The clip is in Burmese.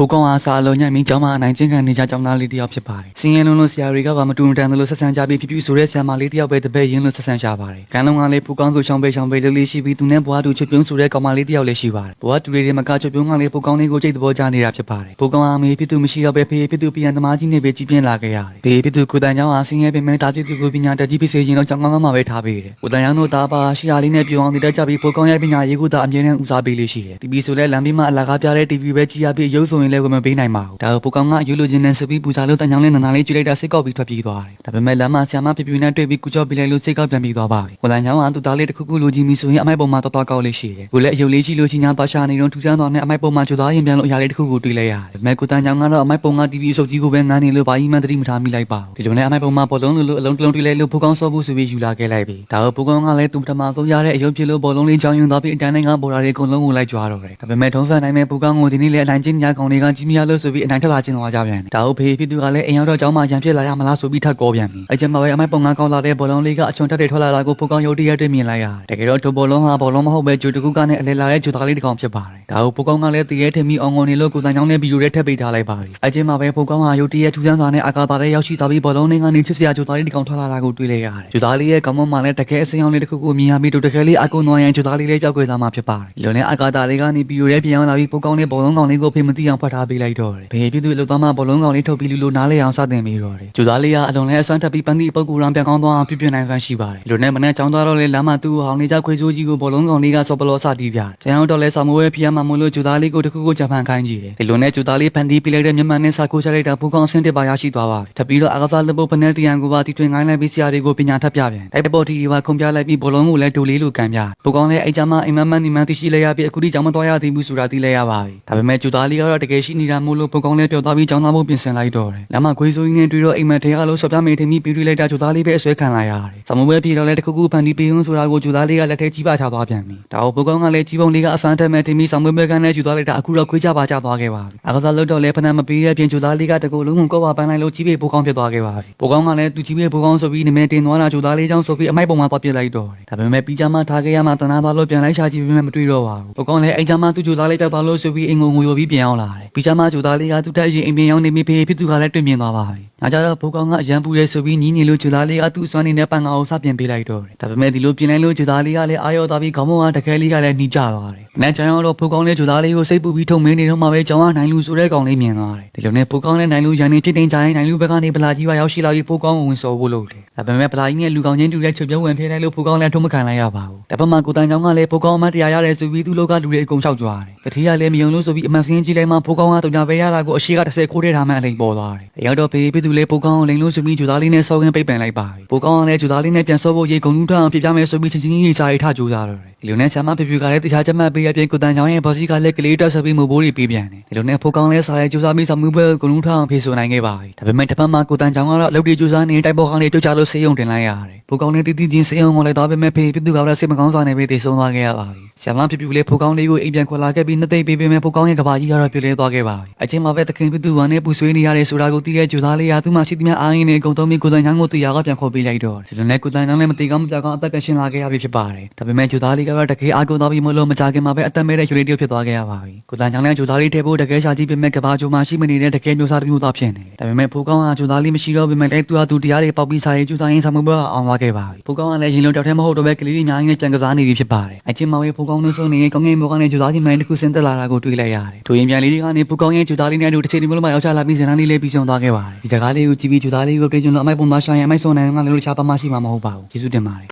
ဘိုကောင်အားစာအလုံးညံ့ပြီးကျောင်းမှာအနိုင်ကျင့်ခံနေကြကျောင်းသားလေးတစ်ယောက်ဖြစ်ပါတယ်။စင်ရင်လုံးလုံးဆရာတွေကဘာမတူမတန်သလိုဆက်ဆံကြပြီးဖြစ်ဖြစ်ဆိုတဲ့ဆရာမလေးတစ်ယောက်ပဲတပည့်ရင်းလို့ဆက်ဆံကြပါတယ်။ကံလုံးကလည်းဘိုကောင်ဆိုချောင်းပေးချောင်းပေးလေးလေးရှိပြီးသူနဲ့ဘွားတူချွတ်ပြုံးဆိုတဲ့ကောင်မလေးတစ်ယောက်လည်းရှိပါတယ်။ဘွားတူတွေမကချွတ်ပြုံးကလည်းဘိုကောင်လေးကိုကြိတ်သဘောကျနေတာဖြစ်ပါတယ်။ဘိုကောင်အားမေဖြစ်သူမရှိတော့ပဲဖေးဖြစ်သူပြန်သမားကြီးနဲ့ပဲကြီးပြင်းလာခဲ့ရတယ်။ဖေးဖြစ်သူကိုတန်ချောင်းအားစင်ရဲ့ပင်မဲတာဖြစ်သူကိုပညာတတ်ကြီးဖြစ်စေခြင်းတော့ကျောင်းကောင်းမှာပဲထားပေးတယ်။ကိုတန်ချောင်းတို့သားပါရှိရာလေးနဲ့ပြောင်းအောင်တည်တတ်ကြပြီးဘိုကောင်ရဲ့ပညာရေးကိုသာအမြဲတမ်းဦးစားပေးလေးရှိတယ်။တီဗီဆိုလဲလမ်းဘေးမှာအလကားပြတဲ့ TV ပဲကြည့်ရပြီးရုပ်ဆိုရင်လည်းဝယ်မပေးနိုင်ပါဘူး။ဒါကိုပိုကောင်ကယူလိုချင်တဲ့စပီးပူစာလို့တန်ချောင်းလေးနနာလေးကျွေးလိုက်တာစိတ်ကောက်ပြီးထွက်ပြေးသွားတယ်။ဒါပေမဲ့လမ်းမှာဆရာမပြပြနဲ့တွေ့ပြီးကူကြောပြီးလိုက်လို့စိတ်ကောက်ပြန်ပြေးသွားပါပြီ။ကိုတန်ချောင်းကသူ့သားလေးတစ်ခုခုလိုချင်ပြီးဆိုရင်အမိုက်ပုံမှာတော်တော်ကောက်လေးရှိတယ်။ကိုလည်းအယုတ်လေးကြီးလိုချင်ညာသွားရှာနေတော့ထူဆန်းသွားနဲ့အမိုက်ပုံမှာကြိုသားရင်ပြန်လို့အရာလေးတစ်ခုကိုတွေ့လိုက်ရတယ်။ဒါပေမဲ့ကိုတန်ချောင်းကတော့အမိုက်ပုံက TV စုပ်ကြီးကိုပဲငန်းနေလို့ဘာကြီးမှသတိမထားမိလိုက်ပါဘူး။ဒီလိုနဲ့အမိုက်ပုံမှာဘောလုံးလိုလိုအလုံးတစ်လုံးတွေ့လိုက်လို့ပိုကောင်စောဖို့ဆိုပြီးယူလာခဲ့လိုက်ပြီ။ဒါတော့ပိုကောင်ကလည်းသူပထမဆုံးရတဲ့အယုတ်ပြလို့ဘောလုံးလေးချောင်းယွန်းသွားပြီးအတန်းတိုင်းကဘော်ရာတွေအကုန်လုံးကိုလိုက်ကြွားတော့တယ်။ဒါပေမဲ့ထုံးစံတိုင်းပဲပိုကောင်ကိုဒီနေ့လည်းအနိုင်ကျင့်ညာကောင်တွေကကြီးမြတ်လို့ဆိုပြီးအနိုင်ထလာခြင်းသွားကြပြန်တယ်။ဒါဟုတ်ဖေးဖြစ်သူကလည်းအိမ်ရောက်တော့ကျောင်းမှာရံဖြစ်လာရမလားဆိုပြီးထပ်ကောပြန်ပြီ။အဲကျမှပဲအမိုက်ပုံကကောင်းလာတဲ့ဘောလုံးလေးကအချွန်တက်တွေထွက်လာတာကိုပိုကောင်ရုတ်တရက်တွေ့မြင်လိုက်ရတယ်။တကယ်တော့ဒိုဘောလုံးဟာဘောလုံးမဟုတ်ပဲဂျူတကူကနဲ့အလဲလာတဲ့ဂျူသားလေးတစ်ကောင်ဖြစ်ပါတယ်။ဒါဟုတ်ပိုကောင်ကလည်းတည်ရဲထင်ပြီးအောင်ငုံနေလို့ကိုတန်ချောင်းနဲ့ဗီဒီယိုတွေထပ်ပေးထားလိုက်ပါပြီ။အဲကျမှပဲပိုကောင်ဟာရုတ်တရက်ထူဆန်းစွာနဲ့အာကာသာထဲရောက်ရှိသွားပြီးဘောလုံးလေးကနေချစ်စရာဂျူသားလေးတစ်ကောင်ထွက်လာတာကိုတွေ့လိုက်ရတယ်။ဂျူသားလေးရဲ့ကောင်းမွန်မှလည်းတကယ်အစင်အောင်လေးတစ်ခုကိုမြင်ရပြီးတို့တကယ်လေးအကုံတော်ရန်ဂျူသားလေးလေးပြောက်ကွယ်သွားမှာဖြစ်ပါတယ်။ဒီလိုနဲ့အာကာသာလေးကနေဗီဒီယိုတွေပြန်လာပြီးပိုကောင်လေးဘောလုံးကောင်လေးကိုဖေမသိအောင်ဖတ်ထားပေးလိုက်တော့တယ်။ဘေးပြည်သူလုံသားမှဘောလုံးကောင်လေးထုတ်ပြီးလူလိုနားလေအောင်စတင်ပြီးတော့တယ်။ဂျူသားလေးကအလွန်လဲအစွမ်းတက်ပြီးပန်းသည့်ပုတ်ကူရောင်ပြန်ကောင်းသွားအောင်ပြပြနိုင်ဖန်ရှိပါတယ်။ဒီလိုနဲ့မနေ့ကျောင်းသွားတော့လေလမ်းမှာသူ့ဟောင်းနေကြခွေးစိုးကြီးကိုဘောလုံးကောင်လေးကစောပလောစတီးပြတယ်။ကျန်တော့လဲဆောင်းမွေးဖျက်မှမလို့ဂျူသားလေးကိုတခုခုဂျပန်ခိုင်းကြည့်တယ်။ဒီလိုနဲ့ဂျူသားလေးဖန်တီးပြလိုက်တဲ့မြန်မာနဲ့စာကိုချလိုက်တာပိုကောင်အဆင့်တက်ပါရရှိသွားပါပြီ။ထပ်ပြီးတော့အာကစားလက်ပုတ်ပနယ်တီယန်ကိုပါတီထွင်ခိုင်းလိုက်ပြီးဆရာတွေကိုပညာထပ်ပြပြန်။တိုက်ပေါ်တီကခုံပြလိုက်ပြီးဘောလုံးကိုလည်းဒိုလေးလိုကန်ပြ။ပိုကောင်လည်းအဲ့ကြမှာအိမ်မမန်ဒီမန်တီရှိလဲရပြီးအခုဒီကျောင်းမတော်ရသေးဘူးဆိုတာသိလဲရပါပြီ။ဒါပေမဲ့ဂျူသားလေးကတော့တကယ်ရှိနေတာမို့လို့ပိုကောင်လည်းပျော်သွားပြီးကျောင်းသားဖို့ပြင်ဆင်လိုက်တော့တယ်။လမ်းမှာခွေးစိုးကြီးနဲ့တွေ့တော့အိမ်မက်ထဲကလို့ဆော့ပြမေးထင်ပြီးပြီးလိုက်တာဂျူသားလေးပဲအဆွဲခံလာရတယ်။စမဝဲပြေတော့လည်းတခုခုဖန်တီးပေးအောင်ဆိုတာကိုဂျူသားလေးကလက်ထဲကြီးပါချသွားပြန်ပြီ။ဒါကိုပိုကောင်ကလည်းကြီးပုံလေးကအဖန်ထက်မဲ့ထင်ပြီးစမဝဲဘဲကနဲ့ဂျူသားလေးကအခုတော့ခွေးကြပါကြသွားခဲ့ပါပြီ။အကစားလို့တော့လည်းဖနမပေးတဲ့ပြင်ဂျူသားလေးကတကူလုံးကိုကောက်ပါပန်းလိုက်လို့ကြီးပေပိုကောင်ဖြစ်သွားခဲ့ပါပြီ။ပိုကောင်ကလည်းသူကြီးပေပိုကောင်ဆိုပြီးနမဲတင်သွားတာဂျူသားလေးကြောင့်ဆိုပြီးအမိုက်ပုံမှာသွားပြစ်လိုက်တော့တယ်။ဒါပေမဲ့ပြီးကြမှာထားခဲ့ရမှာတနာသွားလို့ပြန်လိုက်ရှာကြည့်ပြီးမှမတွေ့တော့ပါဘူး။ပိုကောင်လည်းအိမ်ကြမှာသူဂျူသားလေးပြောက်သွားလို့ဆိုပြီးအိမ်ကိုငိုယိုပြီးပြန်ရောက်လာတယ်။ပြီးကြမှာဂျူသားလေးကသူ့တက်ရင်အိမ်ပြန်ရောက်နေပြီးဖေးဖြစ်သူကလည်းတွေ့မြင်သွားပါပြီ။ငါကြတော့ပိုကောင်ကအရန်ပူရဲဆိုပြီးညီးညီလို့ဂျူသားလေးကသူ့စွမ်းနေတဲ့ပန်ကောင်ကိုစပြင်ပေးလိုက်တော့တယ်။ဒါပေမဲ့ဒီလိုပြင်လိုက်လို့ဂျူသားလေးကလည်းအာရောသွားပြီးခေါင်းမောကတကယ်လေးကလည်းနှီးကြသွားတယ်။နန်းချန်ရောက်တော့ပိုကောင်လေးဂျူသားလေးကိုစိတ်ပူပြီးထုံမင်းနေတော့မှပဲကျောင်းကနိုင်လူဆိုတဲ့ကောင်လေးမြင်သွားတယ်။ဒီလိုနဲ့ပိုကောင်နဲ့နိုင်လူရန်နေဖြစ်တင်ကြရင်နိုင်လူဘက်ကနေပလာကြီးပါရောက်ရှိလာပြီးပိုကောင်ကိုဝင်စော်ဖို့လုပ်တယ်။ဒါပေမဲ့ပလာကြီးနဲ့လူကောင်ချင်းတူတဲ့ချုပ်ပြုံးဝင်ဖျဲလိုက်လို့ပိုကောင်လည်းထုံးမခံလိုက်ရပါဘူး။ဒါပေမဲ့ကိုတန်ချောင်းကလည်းပိုကောင်အမတ်တရားရတယ်ဆိုပြီးသူ့လောကလူတွေအကုန်လျှောက်ကြွားတယ်။တတိယလည်းမယုံလို့ဆိုပြီးအမှန်စင်းကြီးလိုက်မှပိုကောင်ကတုံညာပဲရတာကိုအရှိက30ခိုးထဲထားမှအလိန်ပေါ်သွားတယ်။ရောက်တော့ဖေးဖေးသူလည်းပိုကောင်ကိုလိန်လို့ဆိုပြီးဂျူသားလေးနဲ့စော်ကင်းပိတ်ပင်လိုက်ပါပြီ။ပိုကောင်ကလည်းဂျူသားလေးနဲ့ပြန်စောဖို့ရေကုန်လူထအောင်ပြပြမယ်ဆိုပြီးချင်းချင်းကြီးစာရေးထကြိုးစားတော့တယ်။ဒီလိုနဲ့ဆာမပြပြကလည်းတခြားချက်မှတ်ပေးရပြင်ကိုတန်ချောင်းရဲ့ဘော်စီကလည်းကလေးတက်ဆက်ပြီးမဘိုးတွေပေးပြန်တယ်။ဒီလိုနဲ့ပိုကောင်လည်းစာရေးကြိုးစားပြီးစာမှုပွဲကိုကုန်လူထအောင်ဖြေဆိုနိုင်ခဲ့ပါပြီ။ဒါပေမဲ့တစ်ဖက်မှာကိုတန်ချောင်းကတော့အလုပ်တွေကြိုးစားနေတိုက်ပေါ်ကနေပြုတ်ချလို့ဆေးရုံတင်လိုက်ရတယ်။ပိုကောင်လည်းတည်တည်ချင်းဆေးရုံကိုလည်းတော့ပေမဲ့ဖေးပြသူကလည်းစိတ်မကောင်းစွာနဲ့ပဲတည်ဆုံးသွားခဲ့ရပါပြီ။ဆာမပြပြလည်းပိုကောင်လေးကိုအိမ်ပြန်ခွာလာခဲ့ပြီးနှစ်သိမ့်ပေးပေမဲ့ပိုကောင်ရဲ့ကဘာကြီးကတော့ပြည့်လဲသွားခဲ့ပါပြီ။အချိန်မှာပဲသခင်ပြသူကနဲ့ပူဆွေးနေရတယ်ဆိုတာကိုသိတဲ့ဂျူသားလေးကသူ့မှာရှိသမျှအားရင်းနဲ့အကုန်သုံးပြီးကိုတန်ချောင်းကိုတရားကပြန်ခေါ်ပေးလိုက်တော့ဒီလိုနဲ့ကိုတန်ချောင်းလည်းမတေကောင်းမပြောက်ကောင်းအသက်ပြန်ရှင်လာခဲ့ရပြီဖြစ်ပါတယ်။ဒါပေမဲ့ဂျူသားလေးကတော့တကယ်အားကိုးသွားပြီးမလို့မကြခင်မှာပဲအသက်မဲတဲ့ယူရီတီယိုဖြစ်သွားခဲ့ရပါပြီ။ကိုတန်ချောင်းလည်းဂျူသားလေးထဲဖို့တကယ်ရှာကြည့်ပေမဲ့ကဘာဂျိုမှာရှိမနေတဲ့တကယ်မျိုးစားတစ်မျိုးသားဖြစ်နေတယ်။ဒါပေမဲ့ဖိုးကောင်းကဂျူသားလေးမရှိတော့ပေမဲ့လည်းသူဟာသူတရားတွေပေါက်ပြီးစားရေးဂျူသားရင်းဆောင်မှုပွဲအောင်သွားခဲ့ပါပြီ။ဖိုးကောင်းကလည်းရင်လုံးတောက်ထဲမဟုတ်တော့ပဲကလေးလေးများကြီးနဲ့ပြန်ကစားနေပြီဖြစ်ပါတယ်။အချင်းမောင်ရဲ့ဖိုးကောင်းနှုတ်ဆုံးနေကောင်းငယ်မောကနေဂျူသားကြီးမိုင်းတစ်ခုဆင်းသက်လာတာကိုတွေ့လိုက်ရတယ်။ထိုရင်ပြန်လေးတွေကနေဖိုးကောင်းရဲ့ဂျူသားလေးနဲ့အတူတစ်ချိန်ဒီမလို့မှရောက်ချလာပြီးဇန်နလေးလေးပြီးဆုံးသွားခဲ့ပါတယ်။ဒီစကားလေးကိုကြည့်ပြီးဂျူသားလေးကိုပြေကျွန်တော်အမိုက်ပုံသားဆိုင်အမိုက်ဆုံးနိုင်ကလည်းလို့ချားပါမရှိမှာမဟုတ်ပါဘူး။ကျေးဇူးတင်ပါတယ်